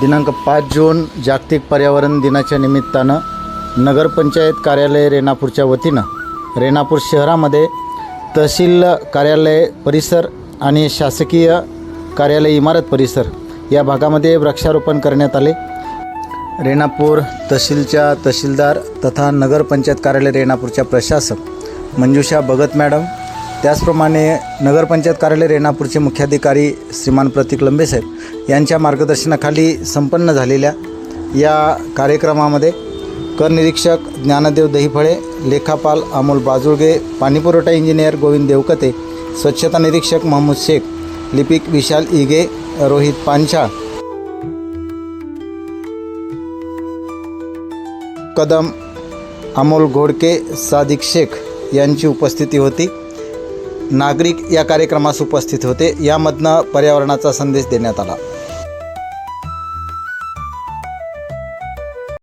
दिनांक पाच जून जागतिक पर्यावरण दिनाच्या निमित्तानं नगरपंचायत कार्यालय रेणापूरच्या वतीनं रेणापूर शहरामध्ये तहसील कार्यालय परिसर आणि शासकीय कार्यालय इमारत परिसर या भागामध्ये वृक्षारोपण करण्यात आले. रेणापूर तहसीलच्या तहसीलदार तथा नगरपंचायत कार्यालय रेणापूरच्या प्रशासक मंजुषा भगत मॅडम त्याचप्रमाणे नगरपंचायत कार्यालय रेणापूरचे मुख्याधिकारी श्रीमान प्रतीक लंबेसाहेब यांच्या मार्गदर्शनाखाली संपन्न झालेल्या या कार्यक्रमामध्ये कर निरीक्षक ज्ञानदेव दहीफळे लेखापाल अमोल बाजुळगे पाणीपुरवठा इंजिनियर गोविंद देवकते स्वच्छता निरीक्षक महमूद शेख लिपिक विशाल इगे रोहित पांचाळ कदम अमोल घोडके सादिक शेख यांची उपस्थिती होती. नागरिक या कार्यक्रमास उपस्थित होते. यामधनं पर्यावरणाचा संदेश देण्यात आला.